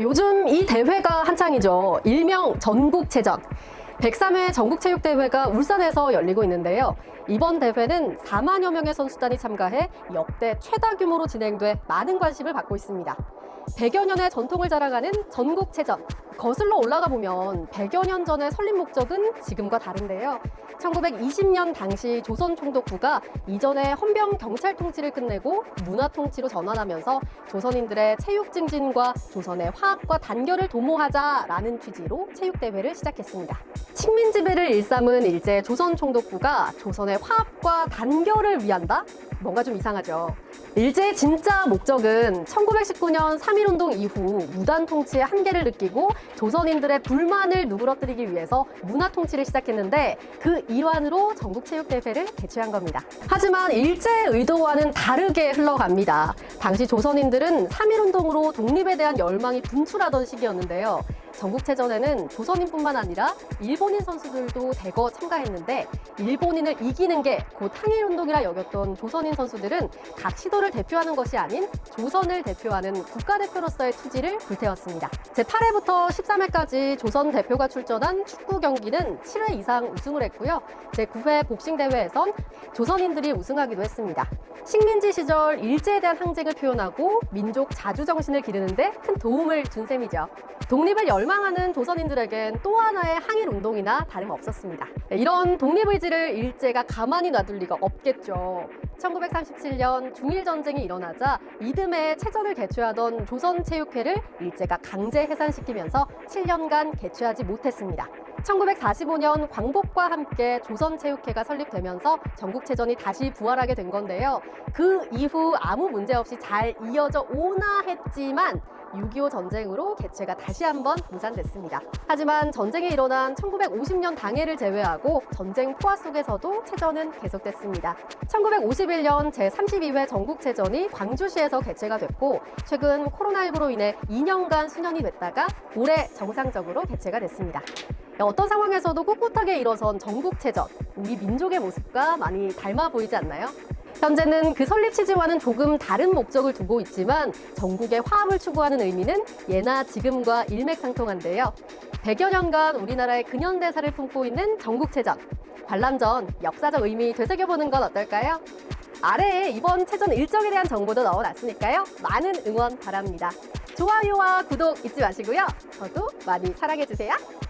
요즘 이 대회가 한창이죠. 일명 전국체전. 103회 전국체육대회가 울산에서 열리고 있는데요. 이번 대회는 4만여 명의 선수단이 참가해 역대 최다 규모로 진행돼 많은 관심을 받고 있습니다. 100여 년의 전통을 자랑하는 전국체전. 거슬러 올라가 보면 100여 년 전의 설립 목적은 지금과 다른데요. 1920년 당시 조선 총독부가 이전의 헌병 경찰 통치를 끝내고 문화 통치로 전환하면서 조선인들의 체육 증진과 조선의 화합과 단결을 도모하자라는 취지로 체육대회를 시작했습니다. 식민 지배를 일삼은 일제 조선 총독부가 조선의 화합과 단결을 위한다? 뭔가 좀 이상하죠. 일제의 진짜 목적은 1919년 3.1운동 이후 무단 통치의 한계를 느끼고 조선인들의 불만을 누그러뜨리기 위해서 문화 통치를 시작했는데 그 일환으로 전국체육대회를 개최한 겁니다. 하지만 일제의 의도와는 다르게 흘러갑니다. 당시 조선인들은 3.1운동으로 독립에 대한 열망이 분출하던 시기였는데요. 전국체전에는 조선인뿐만 아니라 일본인 선수들도 대거 참가했는데 일본인을 이기는 게 곧 항일운동이라 여겼던 조선인 선수들은 각 시도를 대표하는 것이 아닌 조선을 대표하는 국가대표로서의 투지를 불태웠습니다. 제8회부터 13회까지 조선 대표가 출전한 축구 경기는 7회 이상 우승을 했고요. 제9회 복싱 대회에선 조선인들이 우승하기도 했습니다. 식민지 시절 일제에 대한 항쟁을 표현하고 민족 자주 정신을 기르는데 큰 도움을 준 셈이죠. 독립을 열 망하는 조선인들에겐 또 하나의 항일 운동이나 다름없었습니다. 네, 이런 독립의지를 일제가 가만히 놔둘 리가 없겠죠. 1937년 중일 전쟁이 일어나자 이듬해 체전을 개최하던 조선체육회를 일제가 강제 해산시키면서 7년간 개최하지 못했습니다. 1945년 광복과 함께 조선체육회가 설립되면서 전국체전이 다시 부활하게 된 건데요. 그 이후 아무 문제 없이 잘 이어져 오나 했지만 6.25 전쟁으로 개최가 다시 한번 무산됐습니다. 하지만 전쟁이 일어난 1950년 당해를 제외하고 전쟁 포화 속에서도 체전은 계속됐습니다. 1951년 제32회 전국체전이 광주시에서 개최가 됐고 최근 코로나19로 인해 2년간 수년이 됐다가 올해 정상적으로 개최가 됐습니다. 어떤 상황에서도 꿋꿋하게 일어선 전국체전, 우리 민족의 모습과 많이 닮아 보이지 않나요? 현재는 그 설립 취지와는 조금 다른 목적을 두고 있지만 전국의 화합을 추구하는 의미는 예나 지금과 일맥상통한데요. 100여 년간 우리나라의 근현대사를 품고 있는 전국체전, 관람전 역사적 의미 되새겨보는 건 어떨까요? 아래에 이번 체전 일정에 대한 정보도 넣어놨으니까요. 많은 응원 바랍니다. 좋아요와 구독 잊지 마시고요. 저도 많이 사랑해주세요.